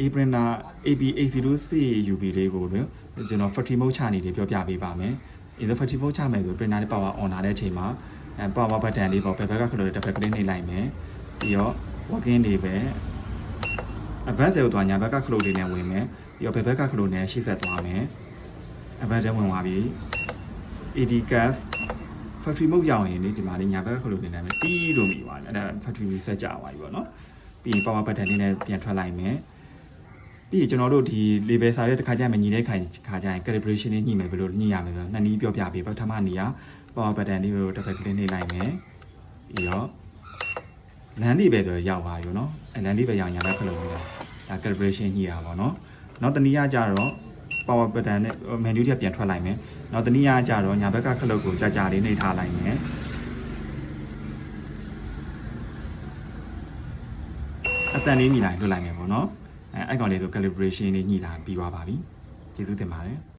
A printer AB 804 UB လေးကိုလည်းကျွန်တော် factory mode ချနေတယ်ပြောပြပေးပါမယ်။ in the factory mode ချမယ်ဆို printer လေး power on လာတဲ့အချိန်မှာအဲ power button လေးပေါ့ဘယ်ဘက်ကခလို့တစ်ဖက်ကလေးနှိပ်လိုက်မယ်။ပြီးတော့ working တွေပဲ advance ကိုသွားညာဘက်ကခလို့လေးနဲ့ဝင်မယ်။ပြီးတော့ဘယ်ဘက်ကခလို့နဲ့ရှေ့ဆက်သွားမယ်။ advance ထဲဝင်သွားပြီ။ AD cap factory mode ရောက်ရင်လေဒီမှာလေးညာဘက်ကခလို့လေးနဲ့ပဲတီးလို့မိသွားတယ်။အဲ့ဒါ factory reset ကြာသွားပြီပေါ့နော်။ပြီးရင် power button လေးနဲ့ပြန်ထွက်လိုက်မယ်။ ပြီးရင်ကျွန်တော်တို့ဒီ level စာရဲတစ်ခါကျရင်မညီတဲ့ခိုင်ခါကျရင် calibration လေးညှိမယ်ဘယ်လိုညှိရမလဲဆိုတော့နှစ်နည်းပြောပြပေးပထမနည်းက power button လေးကိုတစ်ခါကလစ်နှိပ်လိုက်မယ်ပြီးတော့လမ်းလေးပဲဆိုရောက်ပါရောနော်အဲလမ်းလေးပဲရောက်ညာဘက်ခလုံးလေးဒါ calibration ညှိရပါတော့နောက်တနည်းကကြတော့ power button နဲ့ menu တွေပြန်ထွက်လိုက်မယ်နောက်တနည်းကကြတော့ညာဘက်ကခလုတ်ကိုကြာကြာလေးနှိပ်ထားလိုက်မယ်အတန်လေးညီလိုက်လွတ်လိုက်မယ်ပေါ့နော် အဲအဲ့ကောင်လေးဆို calibration လေးညှိတာပြီးသွားပါပြီကျေးဇူးတင်ပါတယ်